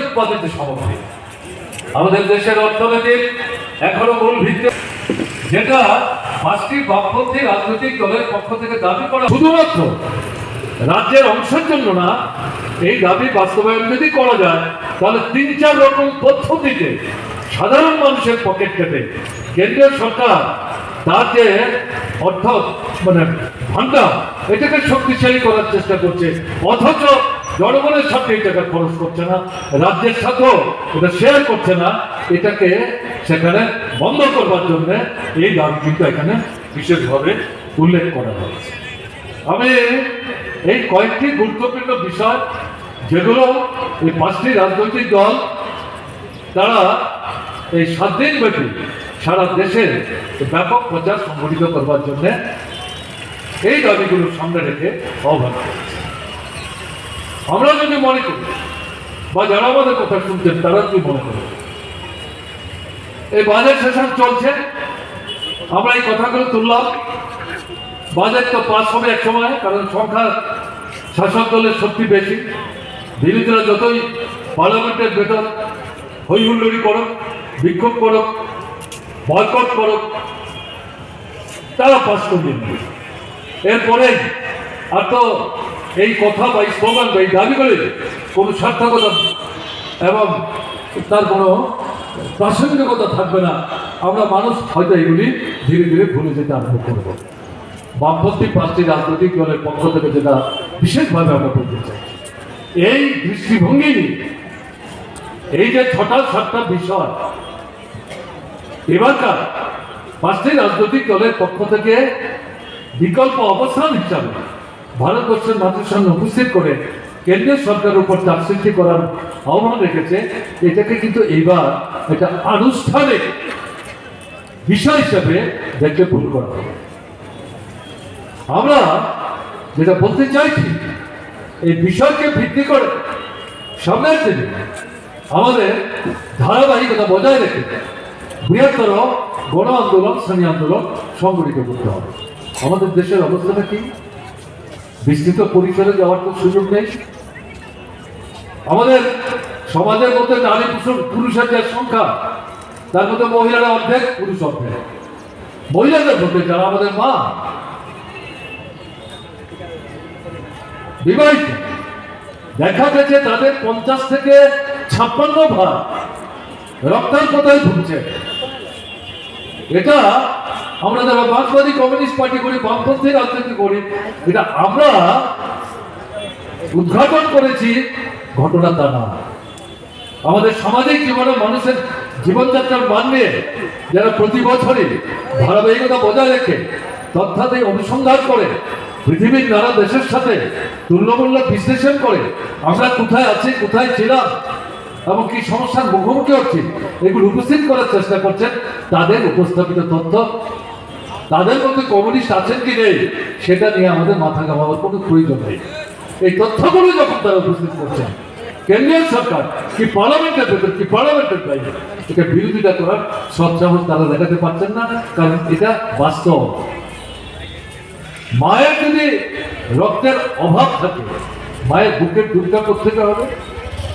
উৎপাদিত সামগ্রী। আমাদের দেশের এখনও মূল ভিত্তি। যেটা পাঁচটি বামপন্থী রাজনৈতিক দলের পক্ষ থেকে দাবি করা শুধুমাত্র রাজ্যের অংশের জন্য না, এই দাবি বাস্তবায়ন যদি করা যায়, তাহলে তিন চার রকম পদ্ধতিতে সাধারণ মানুষের পকেট কেটে কেন্দ্রীয় সরকার তার যে অর্থ মানে ভান্ডার এটাকে শক্তিশালী করার চেষ্টা করছে। অথচ জনগণের সাথে এই টাকা খরচ করছে না, রাজ্যের সাথেও এটা শেয়ার করছে না, এটাকে সেখানে বন্ধ করবার জন্য এই দাবি কিন্তু এখানে বিশেষভাবে উল্লেখ করা হয়েছে। আমি এই কয়েকটি গুরুত্বপূর্ণ বিষয়, যেগুলো এই পাঁচটি রাজনৈতিক দল, তারা এই সাত দিন ব্যাপী সারা দেশে ব্যাপক প্রচার সংগঠিত করবার জন্য এই দাবিগুলো সামনে রেখে আহ্বান করেছে। আমরা যদি মনে করি, বা যারা আমাদের কথা শুনছেন, তারা যদি মনে করি এই বাজেট সেশন চলছে, আমরা এই কথাগুলো তুললাম। বাজেট তো পাস হবে এক সময়, কারণ সংখ্যা শাসক দলের শক্তি বেশি। বিরোধীরা যতই পার্লামেন্টের ভেতর হই হুল্লোড়ি করুক, বিক্ষোভ করুক, বয়কট করুক, তারা পাস করবেন এরপরে আর তো এই কথা বা এই স্লোগান বা এই দাবিগুলি কোনো সার্থকতা এবং তার কোনো প্রাসঙ্গিকতা থাকবে না। আমরা মানুষ হয়তো এগুলি ধীরে ধীরে ভুলে যেতে আরম্ভ করব। বামপন্থী পাঁচটি রাজনৈতিক দলের পক্ষ থেকে যেটা বিশেষভাবে আমরা বলতে চাই, এই দৃষ্টিভঙ্গি এই যে ছটা সাতটা বিষয়, এবারকার পাঁচটি রাজনৈতিক দলের পক্ষ থেকে বিকল্প অবস্থান হিসাবে ভারতবর্ষের মানুষের সামনে উপস্থিত করে কেন্দ্রীয় সরকারের উপর চাপ সৃষ্টি করার আহ্বান রেখেছে, এটাকে কিন্তু এইবার একটা আনুষ্ঠানিক বিষয় হিসাবে দেখলে ভুল করা হবে। আমরা যেটা বলতে চাইছি, এই বিষয়কে ভিত্তি করে সামনের দিনে আমাদের ধারাবাহিকতা বজায় রেখে বৃহত্তর গণ আন্দোলন, শ্রেণি আন্দোলন সংগঠিত করতে হবে। আমাদের দেশের অবস্থাটা কি? বিস্তৃত পরিসরে যাওয়ার তো সুযোগ নেই। আমাদের সমাজের মধ্যে নারী পুরুষ পুরুষের যে সংখ্যা, তার মধ্যে মহিলারা অর্ধেক, পুরুষ অর্ধেক। মহিলাদের মধ্যে যারা আমাদের মা, বিবাহিত, দেখা গেছে তাদের পঞ্চাশ থেকে ছাপ্পান্ন ভাগ রক্তাল্পতায় ভুগছে। এটা আমরা যারা মার্ক্সবাদী কমিউনিস্ট পার্টি করি বামপন্থী রাজনীতি করি, এটা আমরা উদ্ঘাটন করেছি, ঘটনা তা না। আমাদের সামাজিক জীবনে মানুষের জীবনযাত্রার মান নিয়ে যারা প্রতি বছরই ধারাবাহিকতা বজায় রেখে তথ্যাদি অনুসন্ধান করে, পৃথিবীর নানা দেশের সাথে তুল্যমূল্য বিশ্লেষণ করে, আমরা কোথায় আছি, কোথায় ছিলাম, এবং কি সমস্যার মুখোমুখি হচ্ছি, এগুলো উপস্থিত করার চেষ্টা করছেন তাদের উপস্থাপিত তথ্য তাদের মধ্যে কমিউনিস্ট আছেন কি নেই, সেটা নিয়ে আমাদের মাথা ঘামাবার কোনো প্রয়োজন নেই। এই তথ্যগুলো যখন তারা উপস্থিত করছেন, কেন্দ্রীয় সরকার, কি পার্লামেন্টের ভেতর, কি পার্লামেন্টের বাইরে এটা বিরোধিতা করার সৎসাহস তারা দেখাতে পারছেন না, কারণ এটা বাস্তব। মায়ের যদি রক্তের অভাব থাকে, মায়ের বুকের দুধটা থেকে হবে?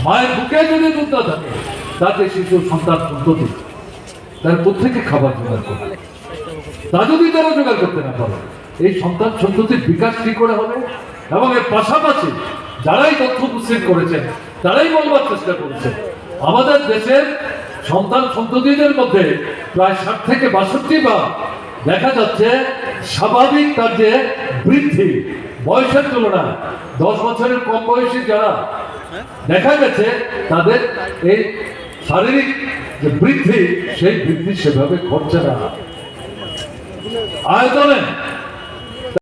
মায়ের বুকে যদি দুধ না থাকে, তাতে শিশু সন্তান সন্ততি তার প্রত্যেকে খাবার জোগাড় করবে? তা যদি তারা জোগাড় করতে না পারে। এই সন্তান সন্ততির বিকাশ কি করে হবে? এবং এর পাশাপাশি যারাই তথ্য উপস্থিত করেছেন, তারাই বলবার চেষ্টা করেছেন, আমাদের দেশের সন্তান সন্ততিদের মধ্যে প্রায় ষাট থেকে বাষট্টি বা দেখা যাচ্ছে স্বাভাবিক তার যে বৃদ্ধি, বয়সের তুলনায় দশ বছরের কম বয়সী যারা দেখা গেছে, তাদের এই শারীরিক যে বৃদ্ধি, সেই বৃদ্ধি সেভাবে ঘটছে না। Aydın'ın